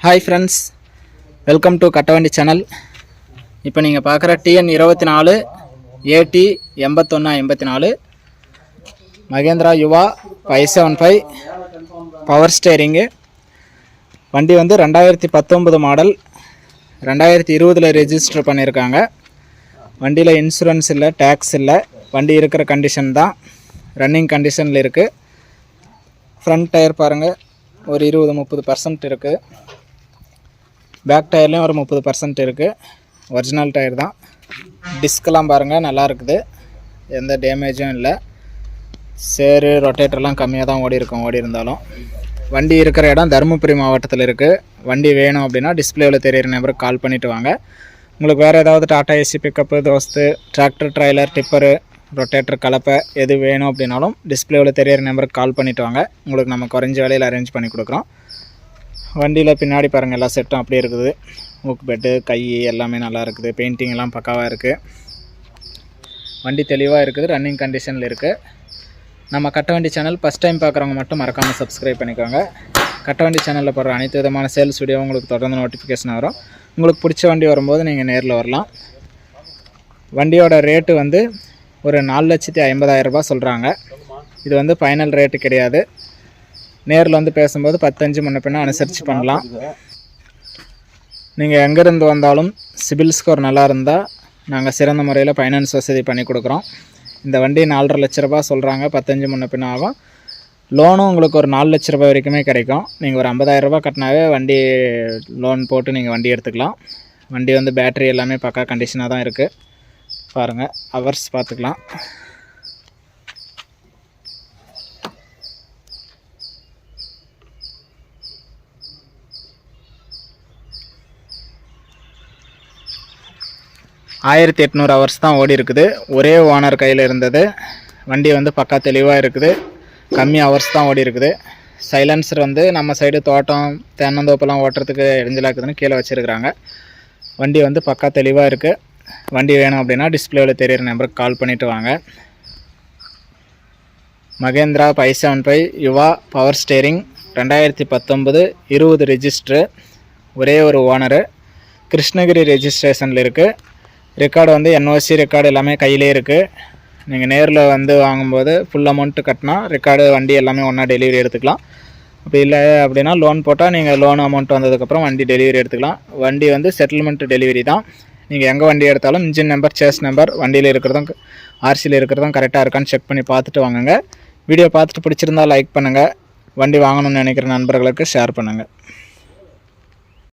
Hi friends welcome to கட்டவண்டி channel இப்போ நீங்கள் பார்க்குற டிஎன் இருபத்தி நாலு ஏடி எண்பத்தொன்று எண்பத்தி நாலு Mahindra Yuvo five seven five power steering வண்டி வந்து ரெண்டாயிரத்தி பத்தொம்பது மாடல் ரெண்டாயிரத்தி இருபதில் ரெஜிஸ்டர் பண்ணியிருக்காங்க வண்டியில் இன்சூரன்ஸ் இல்லை டேக்ஸ் இல்லை. வண்டி இருக்கிற கண்டிஷன் தான். ரன்னிங் கண்டிஷனில் இருக்குது ஃப்ரண்ட் டயர் பாருங்கள் ஒரு இருபது முப்பது பர்சன்ட் இருக்குது பேக் டயர்லேயும் ஒரு முப்பது பர்சன்ட் இருக்குது ஒரிஜினல் டயர் தான். டிஸ்கெலாம் பாருங்கள் நல்லா இருக்குது. எந்த டேமேஜும் இல்லை. சேரு ரொட்டேட்டர்லாம் கம்மியாக தான் ஓடி இருக்கும் ஓடி இருந்தாலும். வண்டி இருக்கிற இடம் தருமபுரி மாவட்டத்தில் இருக்குது வண்டி வேணும் அப்படின்னா டிஸ்பிளேவில் தெரியிற நம்பருக்கு கால் பண்ணிவிட்டு வாங்க. உங்களுக்கு வேறு ஏதாவது Tata AC pickup Dost tractor trailer tipper rotator கலப்பை எது வேணும் அப்படின்னாலும் டிஸ்பிளேவில் தெரியிற நம்பருக்கு கால் பண்ணிவிட்டு வாங்க. உங்களுக்கு நம்ம குறைஞ்ச விலையில் அரேஞ்ச் பண்ணி கொடுக்குறோம். வண்டியில் பின்னாடி பாருங்கள் எல்லா செட்டும் அப்படியே இருக்குது. மூக்கு பெட்டு கை எல்லாமே நல்லா இருக்குது. பெயிண்டிங் எல்லாம் பக்காவாக இருக்குது வண்டி தெளிவாக இருக்குது ரன்னிங் கண்டிஷனில் இருக்குது நம்ம கட்டவண்டி சேனல் ஃபஸ்ட் டைம் பார்க்குறவங்க மட்டும் மறக்காமல் சப்ஸ்கிரைப் பண்ணிக்கோங்க. கட்ட வண்டி சேனலில் போடுற அனைத்து விதமான சேல்ஸ் வீடியோ உங்களுக்கு தொடர்ந்து நோட்டிஃபிகேஷன் வரும். உங்களுக்கு பிடிச்ச வண்டி வரும்போது நீங்கள் நேரில் வரலாம். வண்டியோட ரேட்டு வந்து ஒரு நாலு லட்சத்தி ஐம்பதாயிரரூபா சொல்கிறாங்க இது வந்து ஃபைனல் ரேட்டு கிடையாது. நேரில் வந்து பேசும்போது பத்தஞ்சு முன்ன பின்ன அனுசரித்து பண்ணலாம். நீங்கள் எங்கேருந்து வந்தாலும் சிபில் ஸ்கோர் நல்லா இருந்தால் நாங்கள் சிறந்த முறையில் ஃபைனான்ஸ் வசதி பண்ணி கொடுக்குறோம். இந்த வண்டி நாலரை லட்ச ரூபா சொல்கிறாங்க பத்தஞ்சு முன்ன பின்ன ஆகும். லோனும் உங்களுக்கு ஒரு நாலு லட்ச ரூபாய் வரைக்குமே கிடைக்கும். நீங்கள் ஒரு ஐம்பதாயிரரூபா கட்டினாவே வண்டி லோன் போட்டு நீங்கள் வண்டி எடுத்துக்கலாம். வண்டி வந்து பேட்டரி எல்லாமே பக்கா கண்டிஷனாக தான் இருக்குது பாருங்கள் ஹவர்ஸ் பார்த்துக்கலாம். ஆயிரத்தி எட்நூறு ஹவர்ஸ் தான் ஓடி இருக்குது. ஒரே ஓனர் கையில் இருந்தது. வண்டி வந்து பக்கா தெளிவாக இருக்குது. கம்மி ஹவர்ஸ் தான் ஓடி இருக்குது. சைலன்சர் வந்து நம்ம சைடு தோட்டம் தென்னந்தோப்பெல்லாம் ஓட்டுறதுக்கு இடைஞ்சலாக இருக்குதுன்னு கீழே வச்சுருக்குறாங்க. வண்டி வந்து பக்கா தெளிவாக இருக்குது வண்டி வேணும் அப்படின்னா டிஸ்பிளேவில் தெரியிற நம்பருக்கு கால் பண்ணிவிட்டு வாங்க. Mahindra five seven five Yuvo power steering ரெண்டாயிரத்தி பத்தொம்பது இருபது ரெஜிஸ்ட்ரு ஒரே ஒரு ஓனரு. கிருஷ்ணகிரி ரெஜிஸ்ட்ரேஷனில் இருக்குது ரெக்கார்டு வந்து என்ஓசி ரெக்கார்டு எல்லாமே கையிலே இருக்குது நீங்கள் நேரில் வந்து வாங்கும்போது ஃபுல் அமௌண்ட்டு கட்டினா ரெக்கார்டு வண்டி எல்லாமே ஒன்றா டெலிவரி எடுத்துக்கலாம். அப்படி இல்லை அப்படின்னா லோன் போட்டால் நீங்கள் லோன் அமௌண்ட் வந்ததுக்கப்புறம் வண்டி டெலிவரி எடுத்துக்கலாம். வண்டி வந்து செட்டில்மெண்ட் டெலிவரி தான். நீங்கள் எங்கே வண்டி எடுத்தாலும் இன்ஜின் நம்பர் சேஸ் நம்பர் வண்டியில் இருக்கிறதும் ஆர்சியில் இருக்கிறதும் கரெக்டாக இருக்கான்னு செக் பண்ணி பார்த்துட்டு வாங்குங்க. வீடியோ பார்த்துட்டு பிடிச்சிருந்தா லைக் பண்ணுங்கள் வண்டி வாங்கணும்னு நினைக்கிற நண்பர்களுக்கு ஷேர் பண்ணுங்கள்